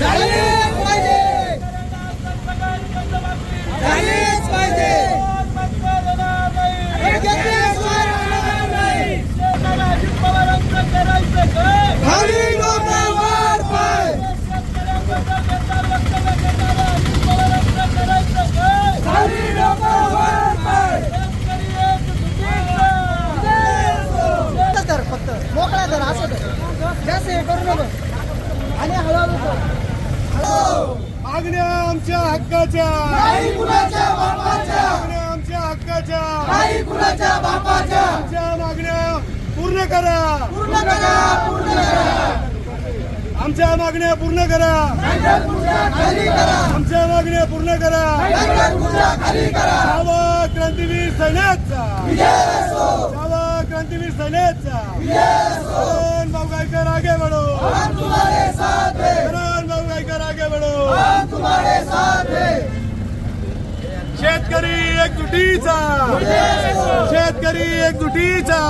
झाले पाहिजे. झाले पाहिजे हे घेतल्याशिवाय राहणार नाही. खाली डोकं वर पाय खाली डोकं वर पाय तर फक्त मोकळा तर असं तर जास्त हे करू नको आणि हळूहळू कर. हळू. मागण्या आमच्या हक्काच्या. मागण्या आमच्या हक्काच्या. आमच्या मागण्या पूर्ण करा. पूर्ण करा पूर्ण करा. आमच्या मागण्या पूर्ण करा. आमच्या मागण्या पूर्ण करा. जावा क्रांतीवीर सैन्याचा. जावा क्रांतीवीर सैन्याचा. एकजुटीचा. शेतकरी एकजुटीचा.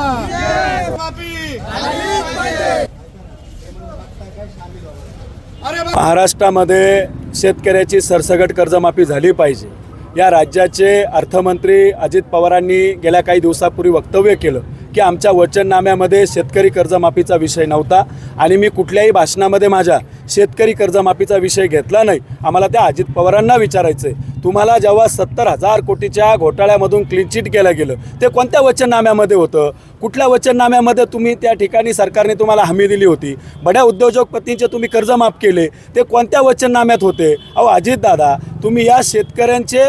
महाराष्ट्रामध्ये शेतकऱ्याची सरसगट कर्जमाफी झाली पाहिजे. या राज्याचे अर्थमंत्री अजित पवारांनी गेल्या काही दिवसापूर्वी वक्तव्य केलं. की आमच्या वचननाम्यामध्ये शेतकरी कर्जमाफीचा विषय नव्हता आणि मी कुठल्याही भाषणामध्ये माझ्या शेतकरी कर्जमाफीचा विषय घेतला नाही. आम्हाला त्या अजित पवारांना विचारायचं आहे तुम्हाला जेव्हा सत्तर हजार कोटीच्या घोटाळ्यामधून क्लीन चिट केलं गेलं ते कोणत्या वचननाम्यामध्ये होतं? कुठल्या वचननाम्यामध्ये तुम्ही त्या ठिकाणी सरकारने तुम्हाला हमी दिली होती? बड्या उद्योजकपतींचे तुम्ही कर्ज माफ केले ते कोणत्या वचननाम्यात होते? अहो अजितदादा तुम्ही या शेतकऱ्यांचे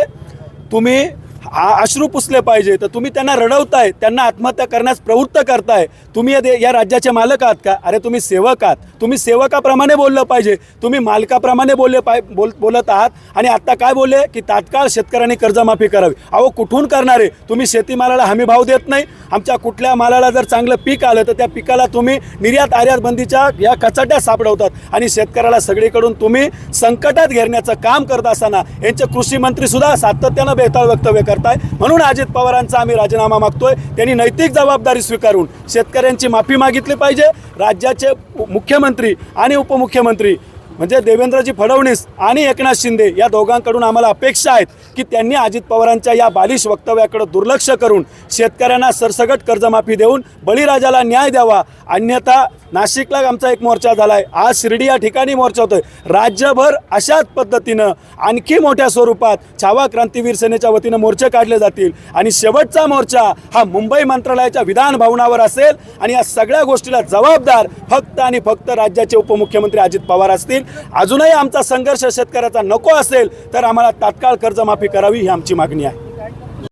तुम्ही आ- अश्रू पुसले पाहिजे. तर तुम्ही त्यांना रडवताय त्यांना आत्महत्या करण्यास प्रवृत्त करताय. तुम्ही या दे- या राज्याचे मालक आहात का? अरे तुम्ही सेवक आहात. तुम्ही सेवकाप्रमाणे बोललं पाहिजे. तुम्ही मालकाप्रमाणे बोलले पाय बोल बोलत आहात. आणि आत्ता काय बोलले? की तात्काळ शेतकऱ्यांनी कर्जमाफी करावी. अहो कुठून करणारे? तुम्ही शेतीमालाला हमी भाव देत नाही. आमच्या कुठल्या मालाला जर चांगलं पीक आलं तर त्या पिकाला तुम्ही निर्यात आयात बंदीच्या या कचाट्या सापडवतात. आणि शेतकऱ्याला सगळीकडून तुम्ही संकटात घेरण्याचं काम करत असताना यांचे कृषी मंत्रीसुद्धा सातत्यानं बेताळ वक्तव्य करताय. म्हणून अजित पवारांचा आम्ही राजीनामा मागतोय. त्यांनी नैतिक जबाबदारी स्वीकारून शेतकऱ्यांची माफी मागितली पाहिजे. राज्याचे मुख्यमंत्री आणि उपमुख्यमंत्री म्हणजे देवेंद्रजी फडणवीस आणि एकनाथ शिंदे या दोघांकडून आम्हाला अपेक्षा आहेत की त्यांनी अजित पवारांच्या या बालिश वक्तव्याकडे दुर्लक्ष करून शेतकऱ्यांना सरसगट कर्जमाफी देऊन बळीराजाला न्याय द्यावा. अन्यथा नाशिकला आमचा एक मोर्चा झाला आहे आज शिर्डी या ठिकाणी मोर्चा होतोय. राज्यभर अशाच पद्धतीनं आणखी मोठ्या स्वरूपात छावा क्रांतीवीर सेनेच्या वतीनं मोर्चे काढले जातील. आणि शेवटचा मोर्चा हा मुंबई मंत्रालयाच्या विधान भवनावर असेल. आणि या सगळ्या गोष्टीला जबाबदार फक्त आणि फक्त राज्याचे उपमुख्यमंत्री अजित पवार असतील. अजूनही आमचा संघर्ष शेतकऱ्याचा नको असेल तर आम्हाला तात्काळ कर्जमाफी करावी ही आमची मागणी आहे.